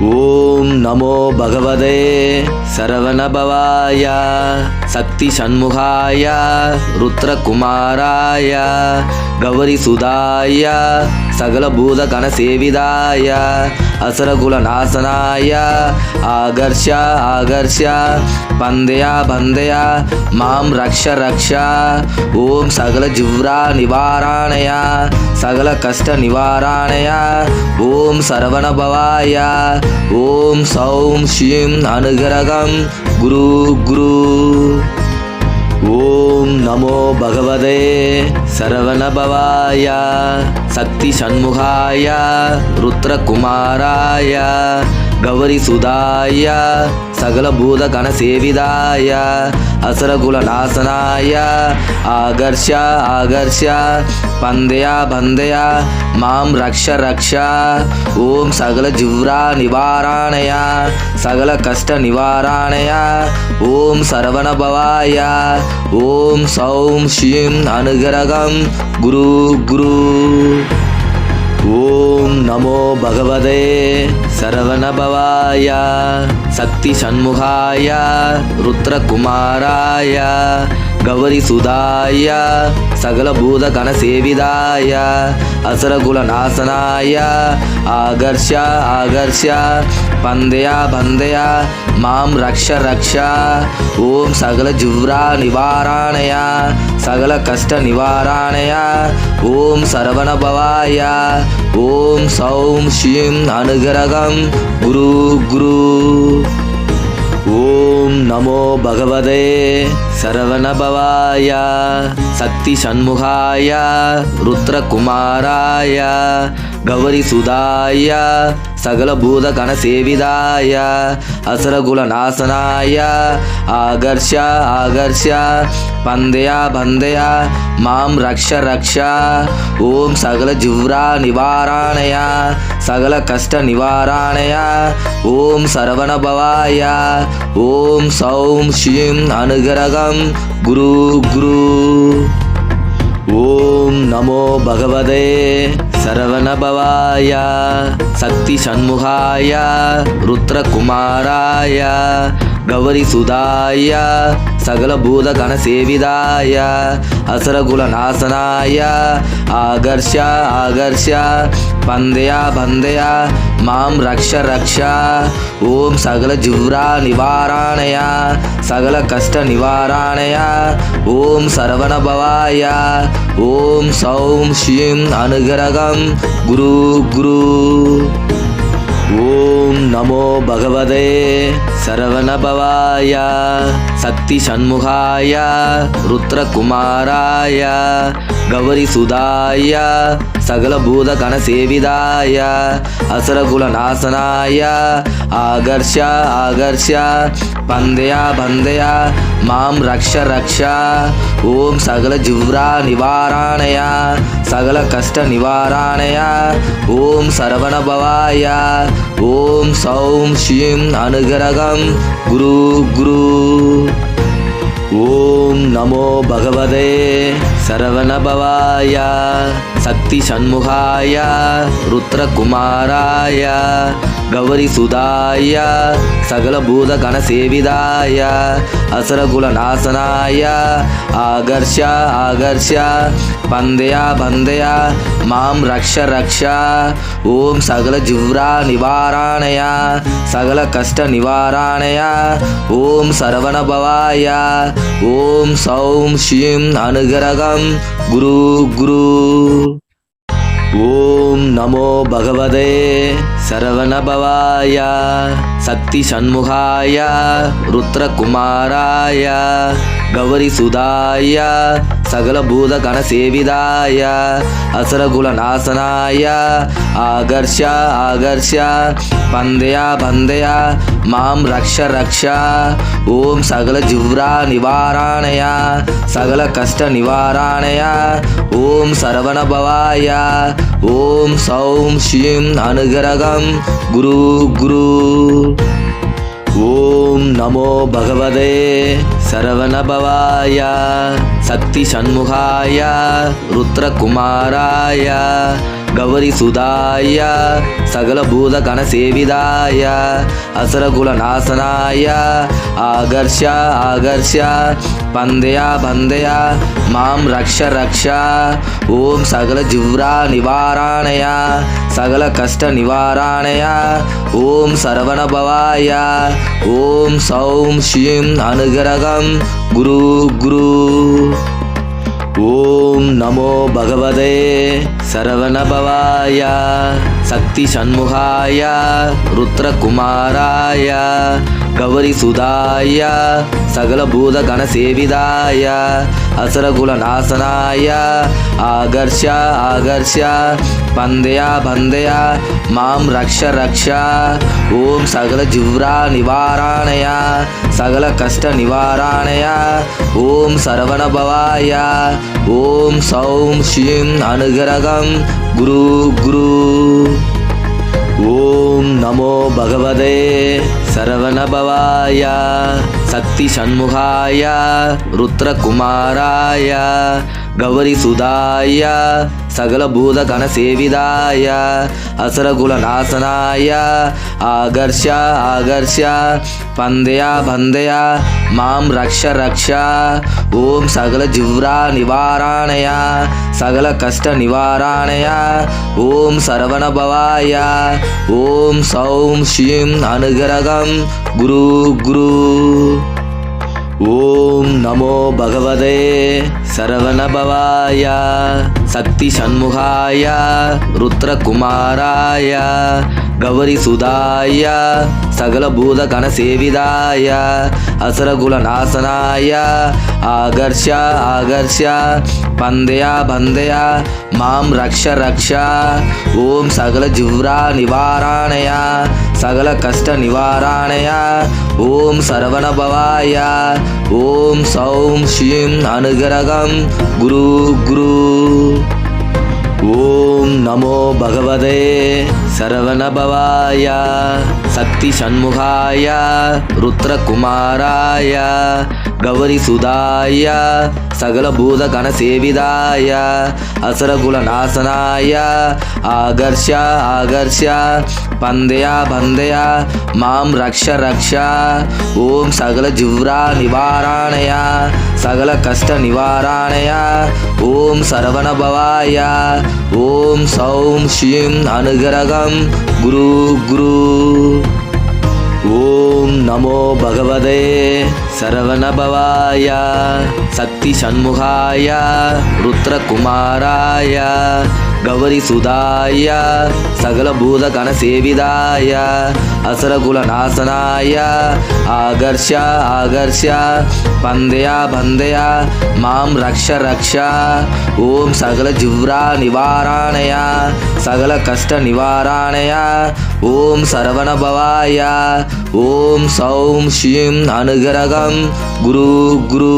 ஓம் நமோ பகவதே சரவணபவாய சக்தி சண்முகாய ருத்ரகுமாராய கௌரி சுதாய சகலபூத கணசேவிதாய அசரகுல நாசனாய ஆகர்ஷா ஆகர்ஷா பந்தயா பந்தயா மாம் ரக்ஷ ரக்ஷா ஓம் சகல ஜிவ்ரா நிவாரணயா சகல கஷ்ட நிவாரணயா ஓம் சரவணபவாய ஓம் சௌம் ஸ்ரீம் அனுகிரகம் குரு குரு. ஓம் நமோ பகவதே சரவணபவாய சக்தி சண்முகாய ருத்ரகுமாராய கௌரி சுதாய சகலபூத கணசேவிதாய அசரகுல நாசனாய ஆகர்ஷா ஆகர்ஷா பந்தயா பந்தயா மாம் ரக்ஷ ரக்ஷா ஓம் சகல ஜிவ்ரா நிவாராணய சகல கஷ்ட நிவாராணய ஓம் சரவணபவாய ஓம் சௌம் ஸ்ரீம் அனுகிரகம் குரு குரு. ஓம் நமோ பகவதே சரவணபவாய சக்தி சண்முகாய ருத்ரகுமாராய கௌரி சுதாய சகலபூத கணசேவிதாய அசுரகுல நாசனாய ஆகர்ஷா ஆகர்ஷா பந்தயா பந்தயா மாம் ரக்ஷ ரக்ஷா ஓம் சகல ஜிவ்ரா நிவாராணய சகல கஷ்ட நிவாராணய ஓம் சரவணபவாய ஓம் சௌம் ஸ்ரீம் அனுகிரகம் குரு குரு. ஓம் ஓம் நமோ பகவதே. சரவணபவாய சக்தி சண்முகாய ருத்ரகுமாராய கௌரி சுதாய சகலபூத கணசேவிதாய அசுரகுல நாசனாய ஆகர்ஷா ஆகர்ஷா பந்தயா பந்தயா மாம் ரக்ஷ ரக்ஷா ஓம் சகல ஜிவ்ரா நிவாராணய சகல கஷ்ட நிவாராணய ஓம் சரவணபவாய ஓம் சௌம் ஸ்ரீம் அனுகிரகம் குரு குரு. ஓம் நமோ பகவதே. சரவணபவாய சக்தி சண்முகாய ருத்ரகுமாராய கௌரி சுதாய சகலபூத கணசேவிதாய அசுரகுல நாசனாய ஆகர்ஷா ஆகர்ஷா பந்தயா பந்தயா மாம் ரக்ஷ ரக்ஷா ஓம் சகல ஜிவ்ரா நிவாராணய சகல கஷ்ட நிவாராணய ஓம் சரவணபவாய ஓம் சௌம் ஸ்ரீம் அனுகிரகம் குரு குரு. ஓம் நமோ பகவதே. சரவணபவாய சக்தி சண்முகாய ருத்ரகுமாராய கௌரி சுதாய சகலபூத கணசேவிதாய அசுரகுல நாசனாய ஆகர்ஷ ஆகர்ஷ பந்தயா பந்தயா மாம் ரக்ஷ ரக்ஷா ஓம் சகல ஜிவ்ரா நிவாராணய சகல கஷ்ட நிவாராணய ஓம் சரவணபவாய ஓம் சௌம் ஸ்ரீம் அனுகிரகம் ஓம் குரு குரு. ஓம் நமோ பகவதே சரவணபவாயா சக்தி சண்முகாய ருத்ரகுமாராய கௌரி சுதாய சகலபூத கணசேவிதாய அசரகுல நாசனாய ஆகர்ஷா ஆகர்ஷா பந்தயா பந்தயா மாம் ரக்ஷ ரக்ஷா ஓம் சகல ஜிவ்ரா நிவாரணயா சகல கஷ்ட நிவாரணயா ஓம் சரவணபவாய ஓம் சௌம் ஸ்ரீம் அனுகிரகம் குரு குரு. Whoa. ஓம் நமோ பகவதே சரவணபவாய சக்தி சண்முகாய ருத்ரகுமாராய கௌரி சுதாய சகலபூத கணசேவிதாய அசுரகுல நாசனாய ஆகர்ஷ ஆகர்ஷ பந்தயா பந்தயா மாம் ரக்ஷ ரக்ஷா ஓம் சகல ஜிவ்ரா நிவாராணய சகல கஷ்ட நிவாராணய ஓம் சரவணபவாய ஓம் ஓம் சௌம் ஸ்ரீம் அனுகிரகம். குரு குரு. ஓம் நமோ பகவதே சரவணபவாய சக்தி சண்முகாய ருத்ரகுமாராய கௌரி சுதாய சகலபூத கண சேவிதாய அசுரகுல நாசனாய ஆகர்ஷா ஆகர்ஷா பந்தயா பந்தயா மாம் ரக்ஷ ரக்ஷா ஓம் சகல ஜிவ்ரா நிவாராணய சகல கஷ்ட நிவாராணய ஓம் சரவணபவாய ஓம் சௌம் ஸ்ரீம் அனுகிரகம் குரு குரு. ஓம் நமோ பகவதே சரவணபவாய சக்தி சண்முகாய ருத்ரகுமாராய கௌரி சுதாய சகலபூத கண சேவிதாய அசுரகுல நாசனாய ஆகர்ஷ ஆகர்ஷ பந்தயா பந்தயா மாம் ரக்ஷ ரக்ஷ ஓம் சகல ஜிவ்ரா நிவாராணயா சகல கஷ்ட நிவாராணயா ஓம் சரவணபவாயா ஓம் சௌம் ஸ்ரீம் அனுகிரகம் குரு குரு. ஓம் நமோ பகவதே சரவணபவாய சக்தி சண்முகாய ருத்ரகுமாராய கௌரி சுதாய சகல பூத கண சேவிதாய அசுரகுல நாசனாய ஆகர்ஷா ஆகர்ஷா பந்தயா பந்தயா மாம் ரக்ஷ ரக்ஷா ஓம் சகல ஜிவ்ரா நிவாராணய சகல கஷ்ட நிவாராணய ஓம் சரவண பவாய ஓம் சௌம் ஸ்ரீம் அனுகிரகம் குரு குரு. ஓம் நமோ பகவதே சரவணபவாய சக்தி சண்முகாய ருத்ரகுமாராய கௌரி சுதாய சகல பூத கண சேவிதாய அசுரகுல நாசனாய ஆகர்ஷ ஆகர்ஷ பந்தயா பந்தயா மாம் ரக்ஷ ரக்ஷ ஓம் சகல ஜிவ்ரா நிவாராணய சகல கஷ்ட நிவாராணய ஓம் சரவண பவாய ஓம் சௌம் ஸ்ரீம் அனுகிரகம் குரு குரு ஓம் நமோ பகவதே சரவணபவாய சக்தி சண்முகாய ருத்ரகுமாராய கௌரி சுதாய சகல பூத கண சேவிதாய அசுரகுல நாசனாய ஆகர்ஷ ஆகர்ஷ பந்தயா பந்தயா மாம் ரக்ஷ ரக்ஷ ஓம் சகல கஷ்ட நிவாரணையா? ஓம் சரவணபவாயா. ஓம் சௌம் ஸ்ரீம் அனுகிரகம். குரு குரு. ஓம் நமோ பகவதே சரவணபவாய. சக்தி சண்முகாய. ருத்ரகுமாராய. கௌரி சுதாய சகல பூத கண சேவிதாய அசரகுல நாசனாய ஆகர்ஷா ஆகர்ஷா பந்தயா பந்தயா மாம் ரக்ஷ ரக்ஷா ஓம் சகல ஜிவ்ரா நிவாராணய சகல கஷ்ட நிவாராணய ஓம் சரவண பவாய ஓம் சௌம் ஸ்ரீம் அனுகிரகம் குரு குரு.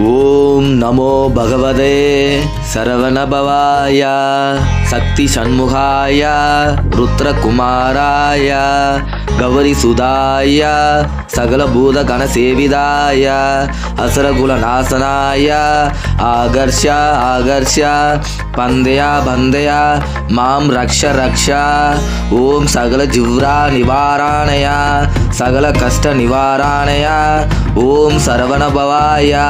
ஓம் நமோ பகவதே சரவணபவாய சக்தி சண்முகாய ருத்ரகுமாராய கௌரி சுதாய சகலபூத கணசேவிதாய கண அசுரகுல நாசனாய ஆகர்ஷ ஆகர்ஷ பந்தயா பந்தயா மாம் ரக்ஷ ரக்ஷ ஓம் சகல ஜிவ்ரா நிவாராணயா சகல கஷ்ட நிவாராணயா ஓம் சரவண பவாய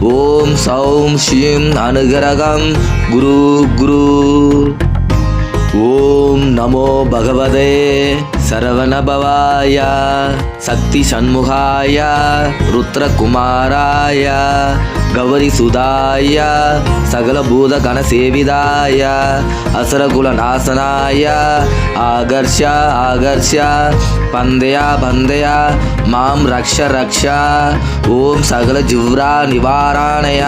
ஓம் சௌம் ஸ்ரீம் அனுகிரகம் குரு குரு. ஓம் நமோ பகவதே சரவணபவாய சக்தி சண்முகாய ருத்ரகுமாராய கௌரி சுதாய சகல பூத கண சேவிதாய அசுரகுல நாசனாய ஆகர்ஷ ஆகர்ஷ பந்தயா பந்தயா மாம் ரக்ஷ ரக்ஷ ஓம் சகல ஜிவ்ரா நிவாராணய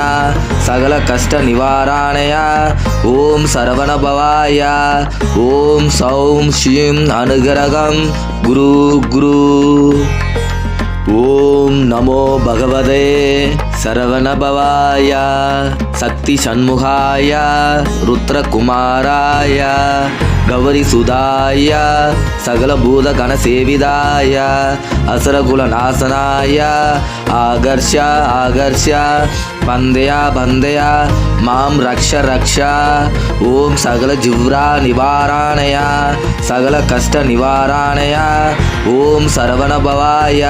சகல கஷ்ட நிவாராணய ஓம் சரவண பவாய ஓம் சௌம் ஸ்ரீம் அனுகிரகம் குரு குரு ஓம் நமோ பகவதே சரவணபவாய சக்தி சண்முகாய ருத்ரகுமாராய கௌரி சுதாய சகலபூத கணசேவிதாய அசுரகுல நாசனாய ஆகர்ஷ ஆகர்ஷ பந்தயா பந்தயா மாம் ரக்ஷ ரக்ஷா ஓம் சகல ஜிவ்ரா நிவாராணய சகல கஷ்ட நிவாராணய ஓம் சரவணபவாய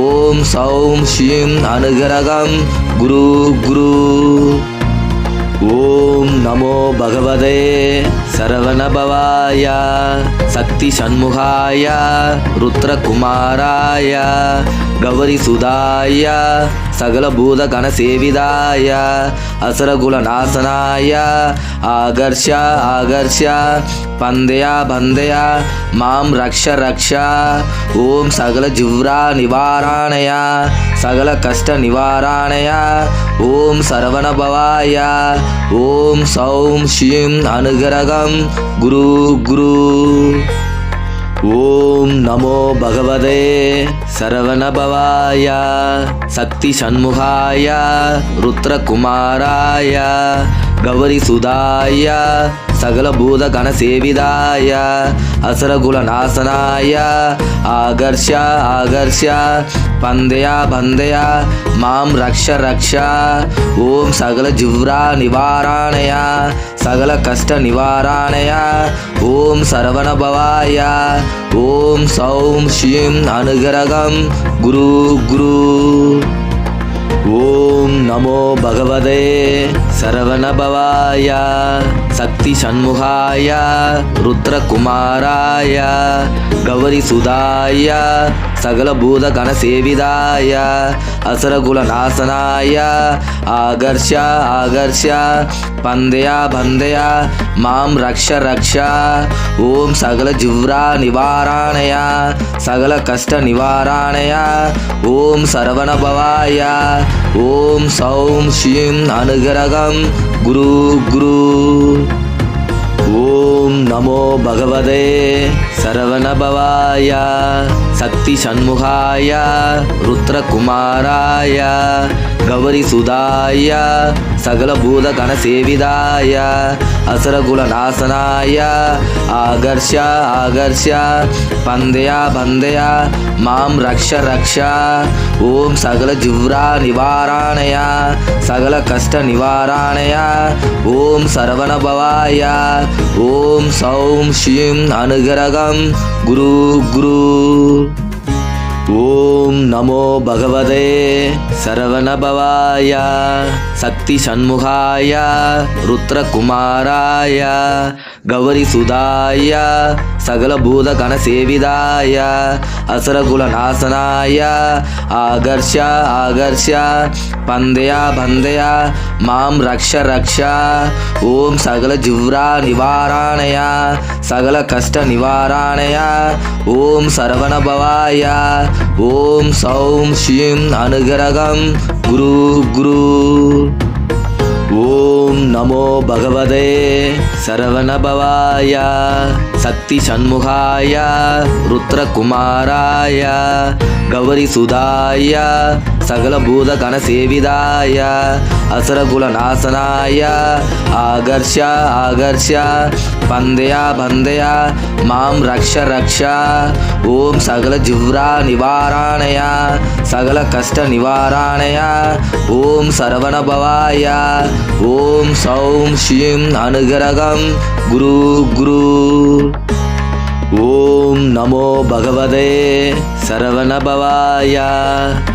ஓம் சௌம் ஸ்ரீம் ஓம் குரு குரு. ஓம் நமோ பகவதே சரவணபவாய சக்தி சண்முகாய ருத்ரகுமாராய கௌரி சுதாய சகலபூத கணசேவிதாய அசுரகுல நாசனாய ஆகர்ஷா ஆகர்ஷா பந்தயா பந்தயா மாம் ரக்ஷ ரக்ஷா ஓம் சகல ஜிவ்ரா நிவாரணயா சகல கஷ்ட நிவாரணயா ஓம் சரவணபவாய ஓம் சௌம் ஸ்ரீம் அனுகிரகம் குரு குரு. ஓம் நமோ பகவதே சரவணபவாய சக்தி சண்முகாய ருத்ரகுமாராய கௌரி சுதாய சகலபூத கணசேவிதாய அசரகுல நாசனாய ஆகர்ஷா ஆகர்ஷா பந்தயா பந்தயா மாம் ரக்ஷ ரக்ஷா ஓம் சகல ஜிவ்ரா நிவாராணய சகல கஷ்ட நிவாராணய ஓம் சரவணபவாய ஓம் சௌம் ஸ்ரீம் அனுகிரகம் குரு குரு. ஓம் ஓம் நமோ பகவதே. சரவணபவாய. சக்தி சண்முகாய. ருத்ரகுமாராய. கௌரி சுதாய. சகலபூத கணசேவிதாய அசுரகுல நாசனாய ஆகர்ஷா ஆகர்ஷா பந்தயா பந்தயா. மாம் ரக்ஷ ரக்ஷா. ஓம் சகல ஜிவ்ரா நிவாராணய. சகல கஷ்ட நிவாராணய. ஓம் சரவணபவாய. ஓம் ஓம் சௌம் ஸ்ரீம் அனுகிரகம். குரு குரு. ஓம் நமோ பகவதே. சரவணபவாய. சக்தி சண்முகாய. ருத்ரகுமாராய. கௌரி சுதாய சகலபூத கணசேவிதாய அசுரகுல நாசனாய ஆகர்ஷ ஆகர்ஷ பந்தயா பந்தயா மாம் ரக்ஷ ரக்ஷா ஓம் சகல ஜிவ்ரா நிவாரணயா சகல கஷ்ட நிவாரணயா ஓம் சரவணபவாய ஓம் சௌம் ஸ்ரீம் அனுகிரகம் குரு குரு. ஓம் ஓம் நமோ பகவதே. சரவணபவாய சக்தி சண்முகாய ருத்ரகுமாராய கௌரி சுதாய சகலபூத கணசேவிதாய அசுரகுல நாசனாய ஆகர்ஷ ஆகர்ஷ பந்தயா பந்தயா மாம் ரக்ஷ ரக்ஷா ஓம் சகல ஜிவ்ரா நிவாராணய சகல கஷ்ட நிவாராணய ஓம் சரவணபவாய ஓம் ஓம் சௌம் ஸ்ரீம் அனுகிரகம். குரு குரு. ஓம் நமோ பகவதே சரவணபவாய சக்தி சண்முகாய ருத்ரகுமாராய கௌரி சுதாய சகலபூத கணசேவிதாய அசுரகுல நாசனாய ஆகர்ஷ ஆகர்ஷ பந்தயா பந்தயா மாம் ரக்ஷ ரக்ஷா ஓம் சகல ஜிவ்ரா நிவாராணய சகல கஷ்ட நிவாராணய ஓம் சரவணபவாய ஓம் சௌம் ஸ்ரீம் அனுகிரகம். குரு குரு. ஓம் நமோ பகவதே. சரவணபவாய.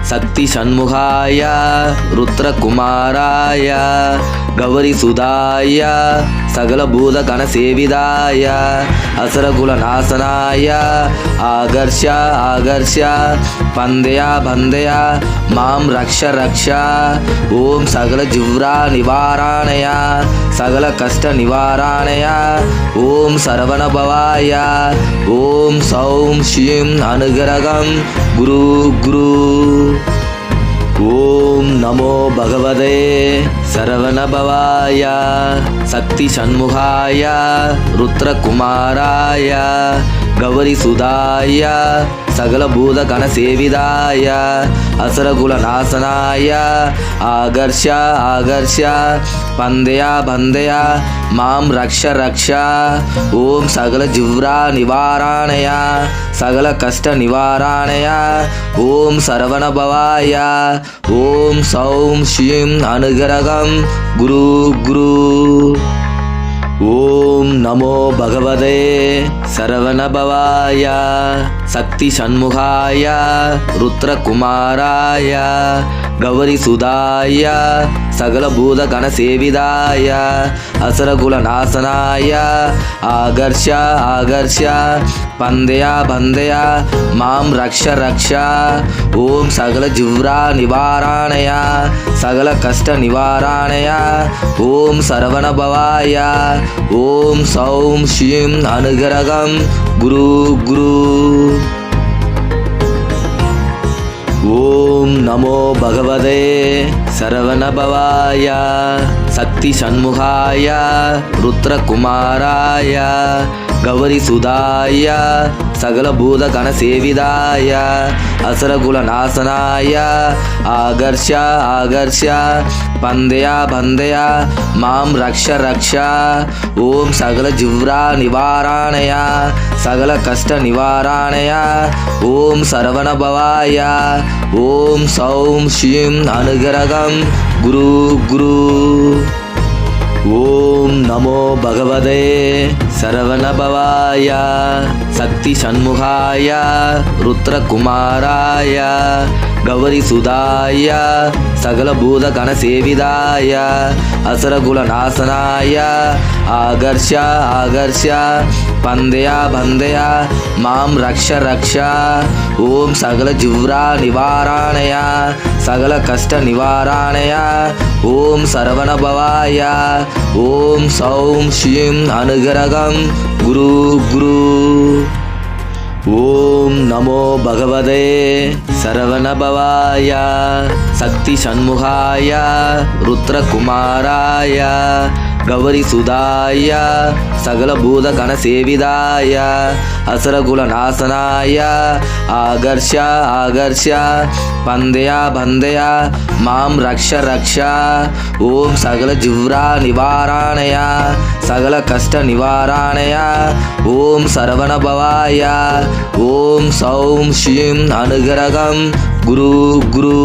சக்தி சண்முகாய. ருத்ரகுமாராய. கௌரி சுதாய சகலபூத கணசேவிதாய அசரகுல நாசனாய ஆகர்ஷா ஆகர்ஷா பந்தயா பந்தயா மாம் ரக்ஷ ரக்ஷா ஓம் சகல ஜிவ்ரா நிவாராணய சகல கஷ்ட நிவாராணய ஓம் சரவணபவாய ஓம் சௌம் ஸ்ரீம் அனுகிரகம் குரு குரு. ஓம் நமோ பகவதே சரவணபவாய சக்தி சண்முகாய ருத்ரகுமாராய கௌரி சுதாய சகலபூத கணசேவிதாய அசுரகுல நாசனாய ஆகர்ஷ ஆகர்ஷ பந்தயா பந்தயா மாம் ரக்ஷ ரக்ஷ ஓம் சகல ஜிவ்ரா நிவாராணய சகல கஷ்ட நிவாராணய. ஓம் சரவணபவாய. ஓம் சௌம் ஸ்ரீம் அனுகிரகம். குரு குரு. ஓம் நமோ பகவதே சரவணபவாய. சக்தி சண்முகாய. ருத்ரகுமாராய. கௌரி சுதாய சகலபூத கணசேவிதாய அசுரகுல நாசனாய ஆகர்ஷா ஆகர்ஷா பந்தயா பந்தயா மாம் ரக்ஷ ரக்ஷா ஓம் சகல ஜிவ்ரா நிவாராணய சகல கஷ்ட நிவாராணய ஓம் சரவணபவாய ஓம் சௌம் ஸ்ரீம் அனுகிரகம். குரு குரு. ஓம் ஓம் நமோ பகவதே. சரவணபவாய. சக்தி சண்முகாய. ருத்ரகுமாராய. கௌரி சுதாய சகலபூத கணசேவிதாய அசுரகுல நாசனாய ஆகர்ஷா ஆகர்ஷா பந்தயா பந்தயா மாம் ரக்ஷ ரக்ஷா ஓம் சகல ஜிவ்ரா நிவாராணய சகல கஷ்ட நிவாராணய ஓம் சரவணபவாய ஓம் சௌம் ஸ்ரீம் அனுகிரகம் குரு குரு. ஓம் நமோ பகவதே சரவணபவாய சக்தி சண்முகாய ருத்ரகுமாராய கௌரி சுதாய சகலபூத கணசேவிதாய அசரகுல நாசனாய ஆகர்ஷா ஆகர்ஷா பந்தயா பந்தயா மாம் ரக்ஷ ரக்ஷா ஓம் சகல ஜிவ்ரா நிவாராணய சகல கஷ்ட நிவாராணய ஓம் சரவணபவாயா ஓம் சௌம் ஸ்ரீம் அனுகிரகம் குரு குரு. ஓம் நமோ பகவதே சரவணபவாய சக்தி சண்முகாய ருத்ரகுமாராய கௌரி சுதாய சகலபூத கணசேவிதாய அசுரகுல நாசனாய ஆகர்ஷா ஆகர்ஷா பந்தயா பந்தயா மாம் ரக்ஷ ரக்ஷா ஓம் சகல ஜிவ்ரா நிவாராணய சகல கஷ்ட நிவாராணய ஓம் சரவணபவாய ஓம் சௌம் ஸ்ரீம் அனுகிரகம் குரு குரு.